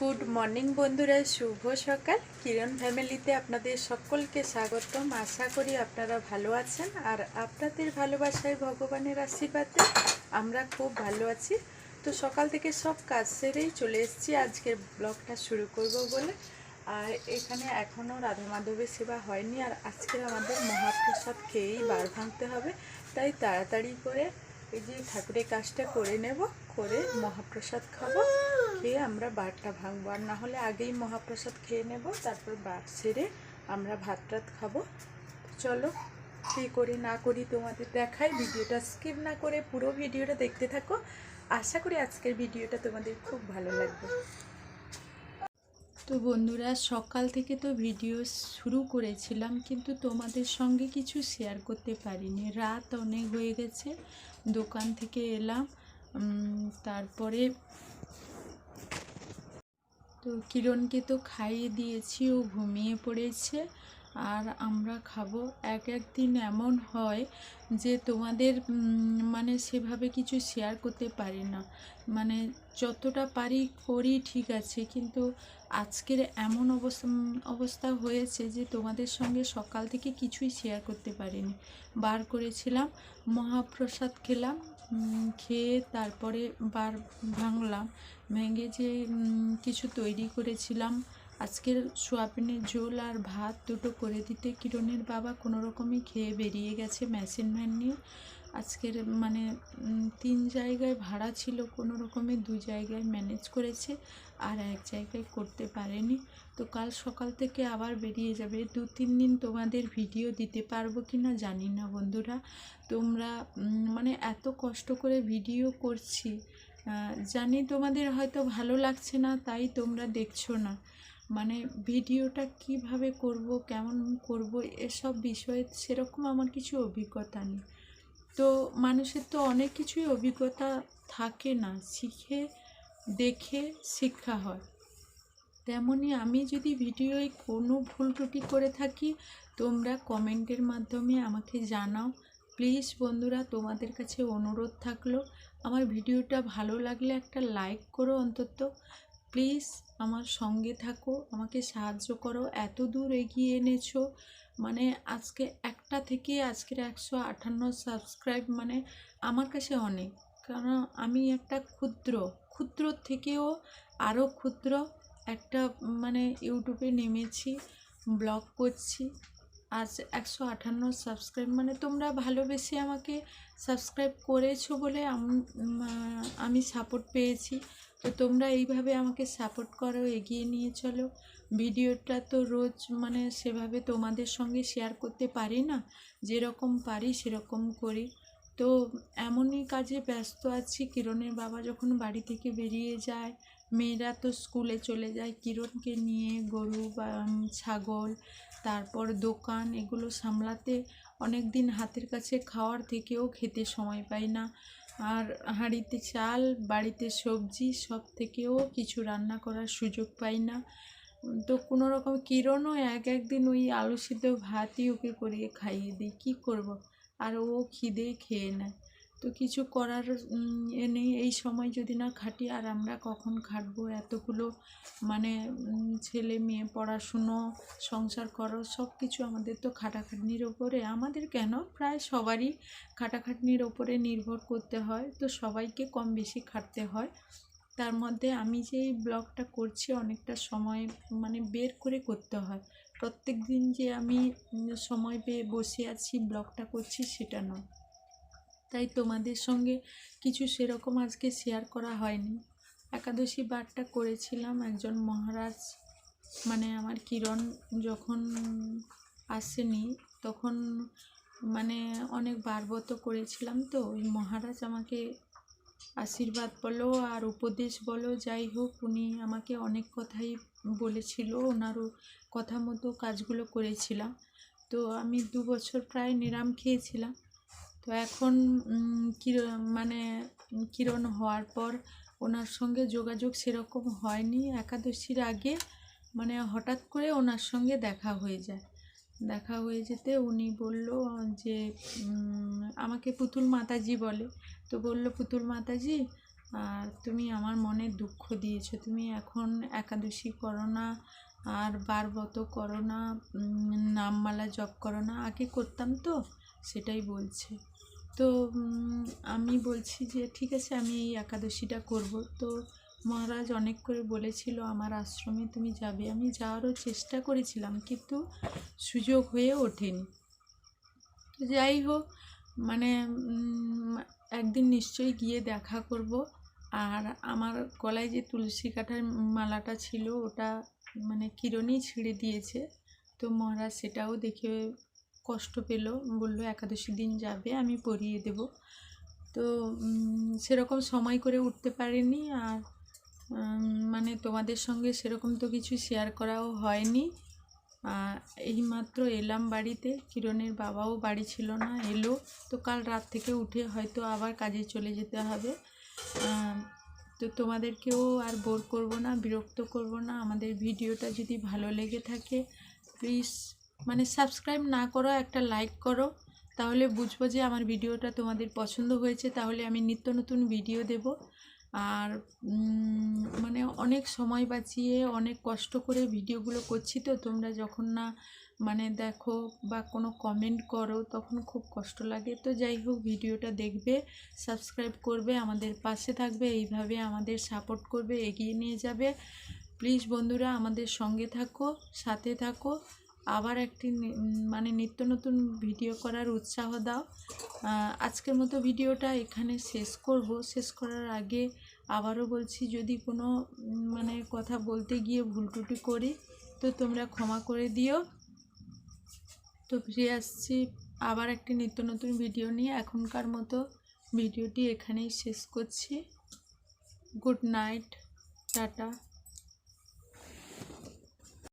Good morning বন্ধুরা, শুভ সকাল। কিরণ ফ্যামিলিতে আপনাদের সকলকে স্বাগতম। আশা করি আপনারা ভালো আছেন আর আপনাদের ভালোবাসায় ভগবানের আশীর্বাদে আমরা খুব ভালো আছি। তো সকাল থেকে সব কাজ সেরেই চলে এসেছি। আজকের ব্লগটা শুরু করব বলে। আর এখানে এখনও রাধা মাধবের সেবা হয়নি আর আজকের আমাদের মহাপ্রসাদ খেয়েই বার ভাঙতে হবে। তাই তাড়াতাড়ি করে এই যে ঠাকুরের কাজটা করে নেব, করে মহাপ্রসাদ খাব। খেয়ে আমরা বারটা ভাঙবো। আর না হলে আগেই মহাপ্রসাদ খেয়ে নেব, তারপর বার সেরে আমরা ভাত টাত খাব। চলো, কী করি না করি তোমাদের দেখাই, ভিডিওটা স্কিপ না করে পুরো ভিডিওটা দেখতে থাকো। আশা করি আজকের ভিডিওটা তোমাদের খুব ভালো লাগবে। তো বন্ধুরা, সকাল থেকে তো ভিডিও শুরু করেছিলাম, কিন্তু তোমাদের সঙ্গে কিছু শেয়ার করতে পারিনি। রাত অনেক হয়ে গেছে, দোকান থেকে এলাম তারপরে তো কিরণকে তো খাইয়ে দিয়েছি, ও ঘুমিয়ে পড়েছে। আর আমরা খাব। এক এক দিন এমন হয় যে তোমাদের মানে সেভাবে কিছু শেয়ার করতে পারি না। মানে যতটা পারি করি ঠিক আছে, কিন্তু আজকের এমন অবস্থা অবস্থা হয়েছে যে তোমাদের সঙ্গে সকাল থেকে কিছুই শেয়ার করতে পারিনি। বার করেছিলাম, মহাপ্রসাদ খেলাম খেয়ে তারপরে বার ভাঙলাম, ভেঙে যে কিছু তৈরি করেছিলাম। আজকের সোয়াবিনের ঝোল আর ভাত দুটো করে দিতে কিরণের বাবা কোনো রকমই খেয়ে বেরিয়ে গেছে মেশিন ভ্যান নিয়ে। আজকের মানে তিন জায়গায় ভাড়া ছিল, কোনো রকমে দু জায়গায় ম্যানেজ করেছে আর এক জায়গায় করতে পারেনি। তো কাল সকাল থেকে আবার বেরিয়ে যাবে। দু, তিন দিন তোমাদের ভিডিও দিতে পারব কি না জানি না বন্ধুরা। তোমরা মানে এত কষ্ট করে ভিডিও করছি জানি তোমাদের হয়তো ভালো লাগছে না, তাই তোমরা দেখছ না। মানে ভিডিওটা কীভাবে করব, কেমন করব, এসব বিষয়ে সেরকম আমার কিছু অভিজ্ঞতা নেই। তো মানুষের তো অনেক কিছুই অভিজ্ঞতা থাকে না। শিখে, দেখে শিক্ষা হয়। তেমনই আমি যদি ভিডিওয় কোনো ভুল ত্রুটি করে থাকি, তোমরা কমেন্টের মাধ্যমে আমাকে জানাও। প্লিজ বন্ধুরা, তোমাদের কাছে অনুরোধ থাকল, আমার ভিডিওটা ভালো লাগলে একটা লাইক করো অন্তত। প্লিজ আমার সঙ্গে থাকো, আমাকে সাহায্য করো। এত দূর এগিয়ে এনেছো মানে আজকে একটা থেকে আজকের একশো আটান্ন সাবস্ক্রাইব মানে আমার কাছে অনেক। কারণ আমি একটা ক্ষুদ্র ক্ষুদ্র থেকেও আরও ক্ষুদ্র একটা মানে ইউটিউবে নেমেছি, ব্লগ করছি। আজ একশো আটান্ন সাবস্ক্রাইব মানে তোমরা ভালোবেসে আমাকে সাবস্ক্রাইব করেছ বলে আম- সাপোর্ট পেয়েছি। তো তোমরা এইভাবে আমাকে সাপোর্ট করো, এগিয়ে নিয়ে চলো। ভিডিওটা তো রোজ মানে সেভাবে তোমাদের সঙ্গে শেয়ার করতে পারি না। যেরকম পারি সেরকম করি। তো এমনই কাজে ব্যস্ত আছি। কিরণের বাবা যখন বাড়ি থেকে বেরিয়ে যায়, মেয়েরা তো স্কুলে চলে যায়। কিরণকে নিয়ে গরু বা ছাগল, তারপর দোকান এগুলো সামলাতে অনেক দিন হাতের কাছে খাওয়ার থেকেও খেতে সময় পাই না। আর হাঁড়িতে চাল, বাড়িতে সবজি, সব থেকেও কিছু রান্না করার সুযোগ পাই না। তো কোনো রকম কিরণও এক একদিন ওই আলু সিদ্ধ ভাতই ওকে করিয়ে খাইয়ে দিই, কী করব? আর ও খিদে খেয়ে নেয়। তো কিছু করার এ নেই। এই সময় যদি না খাটি, আর আমরা কখন খাটবো? এতগুলো মানে ছেলে মেয়ে, পড়াশুনো, সংসার করো সব কিছু আমাদের তো খাটাখাটনির ওপরে। আমাদের কেন? প্রায় সবারই খাটাখাটনির ওপরে নির্ভর করতে হয়। তো সবাইকে কম বেশি খাটতে হয়। তার মধ্যে আমি যে এই ব্লগটা করছি, অনেকটা সময় মানে বের করে করতে হয়। প্রত্যেক দিন যে আমি সময় পেয়ে বসে আছি, ব্লগটা করছি, সেটা নয়। তাই তোমাদের সঙ্গে কিছু সেরকম আজকে শেয়ার করা হয়নি। একাদশী বারটা করেছিলাম একজন মহারাজ মানে আমার কিরণ যখন আসেনি তখন মানে অনেক বারবত করেছিলাম তো, ওই মহারাজ আমাকে আশীর্বাদ বলো আর উপদেশ বলো, যাই হোক উনি আমাকে অনেক কথাই বলেছিল, ওনারও কথা মতো কাজগুলো করেছিলাম। তো আমি দু বছর প্রায় নিরাম খেয়েছিলাম। তো এখন কির- মানে কিরণ হওয়ার পর ওনার সঙ্গে যোগাযোগ সেরকম হয়নি। একাদশীর আগে মানে হঠাৎ করে ওনার সঙ্গে দেখা হয়ে যায়। দেখা হয়ে যেতে উনি বলল যে আমাকে পুতুল মাতাজি বলে। তো বলল, পুতুল মাতাজি আর তুমি আমার মনে দুঃখ দিয়েছ। তুমি এখন একাদশী করো না। আর বারবত করো না নামমালা জপ করো না আগে করতাম তো, সেটাই বলছে। তো আমি বলছি যে, ঠিক আছে, আমি এই একাদশীটা করব। তো মহারাজ অনেক করে বলেছিল, আমার আশ্রমে তুমি যাবে। আমি যাওয়ারও চেষ্টা করেছিলাম, কিন্তু সুযোগ হয়ে ওঠেনি। যাই হোক মানে একদিন নিশ্চয়ই গিয়ে দেখা করব। আর আমার গলায় যে তুলসী কাঠার মালাটা ছিল, ওটা মানে কিরণই ছিঁড়ে দিয়েছে। তো মহারাজ সেটাও দেখে কষ্ট পেল, বলল, একাদশী দিন যাবে, আমি পরিয়ে দেব। তো সেরকম সময় করে উঠতে পারিনি আর মানে তোমাদের সঙ্গে সেরকম তো কিছু শেয়ার করাও হয়নি। আর এইমাত্র এলাম বাড়িতে, কিরণের বাবাও বাড়ি ছিল না, এলো। তো কাল রাত থেকে উঠে হয়তো আবার কাজে চলে যেতে হবে। তো তোমাদেরকেও আর বোর করব না, বিরক্ত করব না। আমাদের ভিডিওটা যদি ভালো লেগে থাকে প্লিজ মানে সাবস্ক্রাইব না করো, একটা লাইক করো। তাহলে বুঝব যে আমার ভিডিওটা তোমাদের পছন্দ হয়েছে, তাহলে আমি নিত্য নতুন ভিডিও দেব। আর মানে অনেক সময় বাঁচিয়ে, অনেক কষ্ট করে ভিডিওগুলো করছি তো, তোমরা যখন না মানে দেখো বা কোনো কমেন্ট করো, তখন খুব কষ্ট লাগে। তো যাই হোক, ভিডিওটা দেখবে সাবস্ক্রাইব করবে, আমাদের পাশে থাকবে, এইভাবে আমাদের সাপোর্ট করবে, এগিয়ে নিয়ে যাবে। প্লিজ বন্ধুরা, আমাদের সঙ্গে থাকো, সাথে থাকো। আবার একটি মানে নিত্য নতুন ভিডিও করার উৎসাহ দাও। আজকের মতো ভিডিওটা এখানে শেষ করব। শেষ করার আগে আবারও বলছি, যদি কোনো মানে কথা বলতে গিয়ে ভুল ত্রুটি করি, তো তোমরা ক্ষমা করে দিও। তো ফিরে আসছি আবার একটি নিত্য নতুন ভিডিও নিয়ে। এখনকার মতো ভিডিওটি এখানেই শেষ করছি। Good night tata.